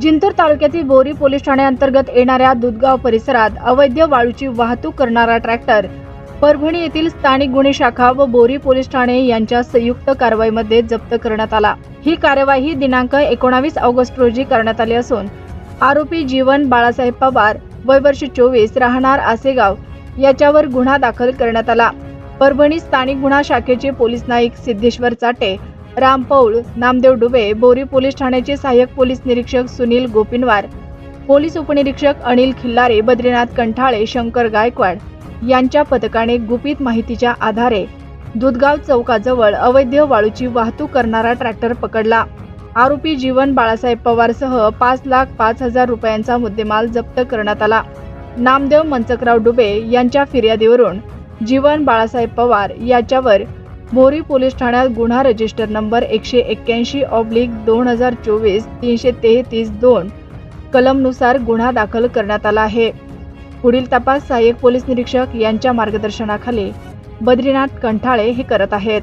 जिंतूर तालुक्यातील बोरी पोलीस ठाण्याअंतर्गत येणाऱ्या दुधगाव परिसरात अवैध वाळूची वाहतूक करणारा ट्रॅक्टर परभणी येथील स्थानिक गुन्हे शाखा व बोरी पोलीस ठाणे यांच्या संयुक्त कारवाईमध्ये जप्त करण्यात आला. ही कार्यवाही दिनांक एकोणावीस ऑगस्ट रोजी करण्यात आली असून आरोपी जीवन बाळासाहेब पवार वय वर्ष चोवीस राहणार आसेगाव याच्यावर गुन्हा दाखल करण्यात आला. परभणी स्थानिक गुन्हा शाखेचे पोलीस नाईक सिद्धेश्वर चाटे राम पौळ नामदेव डुबे बोरी पोलीस ठाण्याचे सहाय्यक पोलीस निरीक्षक सुनील गोपिनवार पोलीस उपनिरीक्षक अनिल खिल्लारे बद्रीनाथ कंठाळे शंकर गायकवाड यांच्या पथकाने गुपित माहितीच्या आधारे दुधगाव चौकाजवळ अवैध वाळूची वाहतूक करणारा ट्रॅक्टर पकडला. आरोपी जीवन बाळासाहेब पवारसह पाच लाख पाच हजार रुपयांचा मुद्देमाल जप्त करण्यात आला. नामदेव मंचकराव डुबे यांच्या फिर्यादीवरून जीवन बाळासाहेब पवार याच्यावर बोरी पोलीस ठाण्यात गुन्हा रजिस्टर नंबर एकशे एक्क्याऐंशी ऑब्लिक दोन हजार चोवीस तीनशे तेहतीस दोन कलमनुसार गुन्हा दाखल करण्यात आला आहे. पुढील तपास सहाय्यक पोलीस निरीक्षक यांच्या मार्गदर्शनाखाली बद्रीनाथ कंठाळे हे करत आहेत.